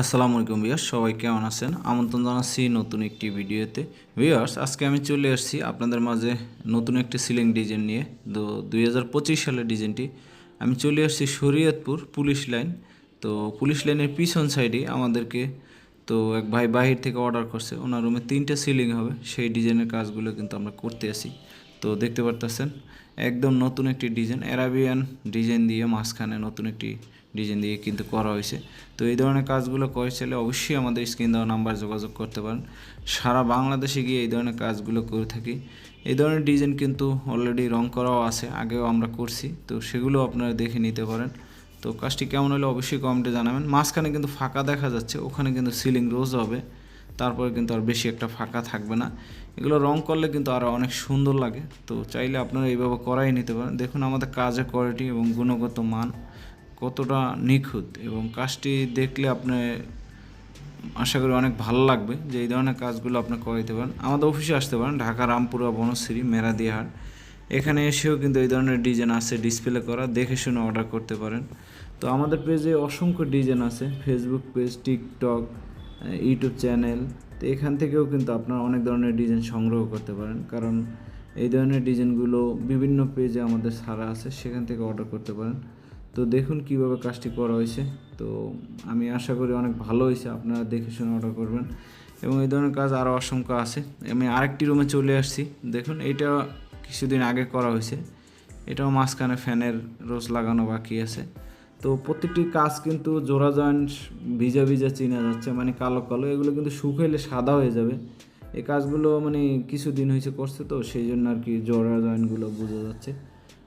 আসসালামু আলাইকুম ভিউয়ার্স, সবাই কেমন আছেন? আমন্ত্রণ জানাচ্ছি নতুন একটি ভিডিওতে। ভিউয়ার্স, আজকে আমি চলে আসছি আপনাদের মাঝে নতুন একটি সিলিং ডিজাইন নিয়ে। তো দুই হাজার পঁচিশ সালের ডিজাইনটি। আমি চলে আসছি শরীয়তপুর পুলিশ লাইন। তো পুলিশ লাইনের পিছন সাইডে আমাদেরকে তো এক ভাই বাহির থেকে অর্ডার করছে। ওনার রুমে তিনটে সিলিং হবে। সেই ডিজাইনের কাজগুলো কিন্তু আমরা করতে আসি। তো দেখতে পারতেছেন, একদম নতুন একটি ডিজাইন, অ্যারাবিয়ান ডিজাইন দিয়ে মাঝখানে নতুন একটি ডিজাইন দিয়ে কিন্তু করা হয়েছে। তো এই ধরনের কাজগুলো করে চাইলে অবশ্যই আমাদের স্ক্রিন দেওয়া নাম্বার যোগাযোগ করতে পারেন। সারা বাংলাদেশে গিয়ে এই ধরনের কাজগুলো করে থাকি। এই ধরনের ডিজাইন কিন্তু অলরেডি রং করাও আছে, আগেও আমরা করছি, তো সেগুলো আপনারা দেখে নিতে পারেন। তো কাজটি কেমন হলে অবশ্যই কমেন্টে জানাবেন। মাঝখানে কিন্তু ফাঁকা দেখা যাচ্ছে, ওখানে কিন্তু সিলিং রোজ হবে। তারপরে কিন্তু আর বেশি একটা ফাঁকা থাকবে না। এগুলো রং করলে কিন্তু আরও অনেক সুন্দর লাগে। তো চাইলে আপনারা এইভাবে করাই নিতে পারেন। দেখুন আমাদের কাজের কোয়ালিটি এবং গুণগত মান কতটা নিখুঁত এবং কাজটি দেখলে আপনি, আশা করি অনেক ভালো লাগবে যে এই ধরনের কাজগুলো আপনি করাইতে পারেন। আমাদের অফিসে আসতে পারেন, ঢাকা, রামপুরা, বনশ্রী, মেরাদিহাট। এখানে এসেও কিন্তু এই ধরনের ডিজাইন আছে ডিসপ্লে করা, দেখে শুনে অর্ডার করতে পারেন। তো আমাদের পেজে অসংখ্য ডিজাইন আছে Facebook page TikTok YouTube channel তো এখান থেকেও কিন্তু আপনারা অনেক ধরনের ডিজাইন সংগ্রহ করতে পারেন। কারণ এই ধরনের ডিজাইনগুলো বিভিন্ন পেজে আমাদের সারা আছে, সেখান থেকে অর্ডার করতে পারেন। তো দেখুন কীভাবে কাজটি করা হয়েছে। তো আমি আশা করি অনেক ভালো হয়েছে, আপনারা দেখে শুনে অর্ডার করবেন। এবং এই ধরনের কাজ আরও অসংখ্য আছে। আমি আরেকটি রুমে চলে আসছি। দেখুন, এটা কিছুদিন আগে করা হয়েছে। এটাও মাঝখানে ফ্যানের রোজ লাগানো বাকি আছে। তো প্রত্যেকটি কাজ কিন্তু জোড়া জয়েন্ট ভিজা ভিজা চিনা যাচ্ছে মানে কালো কালো, এগুলো কিন্তু শুকাইলে সাদা হয়ে যাবে। এই কাজগুলো মানে কিছুদিন হয়েছে করছে তো, সেই জন্য আর কি জোড়া জয়েন্টগুলো বোঝা যাচ্ছে।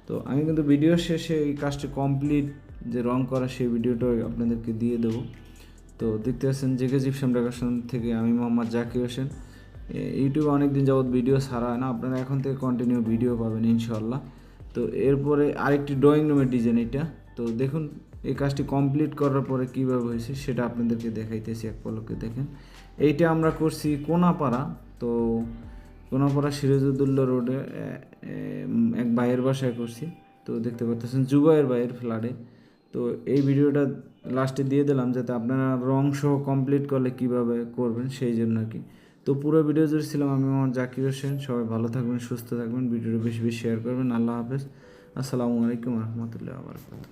তো আমি কিন্তু ভিডিও শেষে এই কাজটি কমপ্লিট যে রং করা সেই ভিডিওটা আপনাদেরকে দিয়ে দেবো। তো দেখতে পাচ্ছেন জেকে জিপসাম ডেকোরেশন থেকে আমি মোহাম্মদ জাকির হোসেন। ইউটিউবে অনেক দিন যাবৎ ভিডিও ছাড়া হয় না, আপনারা এখন থেকে কন্টিনিউ ভিডিও পাবেন ইনশাল্লাহ তো এরপরে আরেকটি ড্রয়িং রুমের ডিজাইন এটা। তো দেখুন, এই কাজটি কমপ্লিট করার পরে কীভাবে হয়েছে সেটা আপনাদেরকে দেখাইতেছি, এক পলকে দেখেন। এইটা আমরা করছি কোনাপাড়া। তো কোনাপাড়া সিরাজউদ্দৌল্লা রোডে এক ভাইয়ের বাসায় করছি। তো দেখতে পাচ্ছেন জুবাইয়ের ভাইয়ের ফ্ল্যাটে। তো এই ভিডিওটা লাস্টে দিয়ে দিলাম যাতে আপনারা রং সহ কমপ্লিট করলে কীভাবে করবেন সেই জন্য আর কি। তো পুরো ভিডিও জুড়ে ছিলাম আমি আমার জাকির হোসেন। সবাই ভালো থাকবেন, সুস্থ থাকবেন, ভিডিওটা বেশি বেশি শেয়ার করবেন। আল্লাহ হাফেজ। আসসালামু আলাইকুম রহমতুল্লাহ আবরকাত